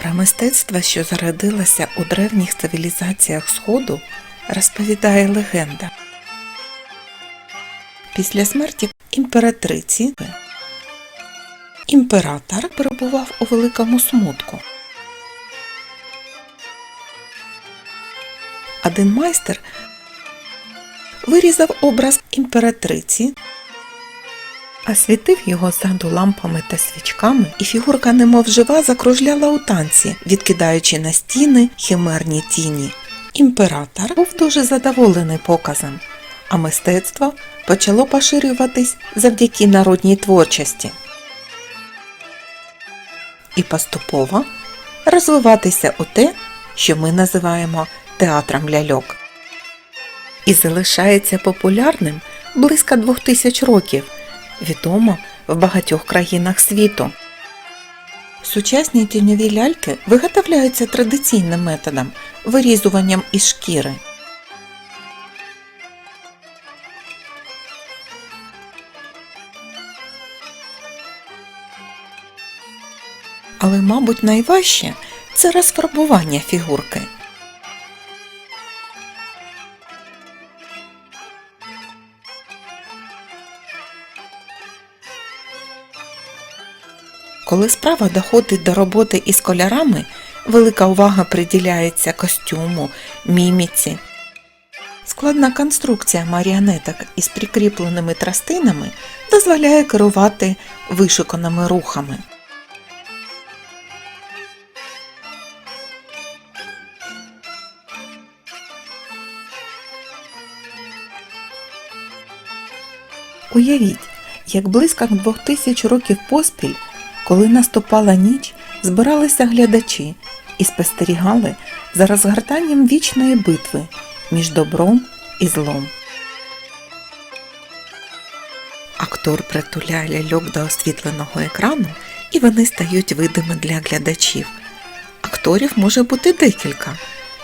Про мистецтво, що зародилося у древніх цивілізаціях Сходу, розповідає легенда. Після смерті імператриці імператор перебував у великому смутку. Один майстер вирізав образ імператриці, освітив його ззаду лампами та свічками, і фігурка немов жива закружляла у танці, відкидаючи на стіни химерні тіні. Імператор був дуже задоволений показом, а мистецтво почало поширюватись завдяки народній творчості і поступово розвиватися у те, що ми називаємо театром ляльок. І залишається популярним близько двох тисяч років, відомо в багатьох країнах світу. Сучасні тіньові ляльки виготовляються традиційним методом вирізуванням із шкіри. Але, мабуть, найважче це розфарбування фігурки. Коли справа доходить до роботи із кольорами, велика увага приділяється костюму, міміці. Складна конструкція маріонеток із прикріпленими тростинами дозволяє керувати вишуканими рухами. Уявіть, як близько двох тисяч років поспіль, коли наступала ніч, збиралися глядачі і спостерігали за розгортанням вічної битви між добром і злом. Актор притуляє ляльок до освітленого екрану, і вони стають видими для глядачів. Акторів може бути декілька,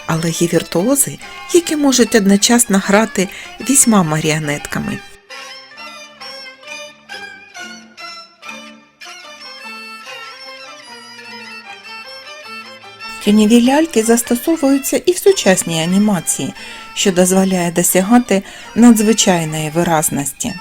але є віртуози, які можуть одночасно грати вісьма маріонетками. Тіньові ляльки застосовуються і в сучасній анімації, що дозволяє досягати надзвичайної виразності.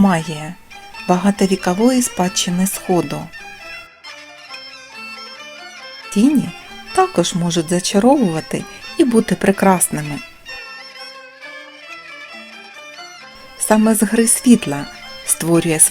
Магія багатовікової спадщини Сходу. Тіні також можуть зачаровувати і бути прекрасними. Саме з гри світла створює своє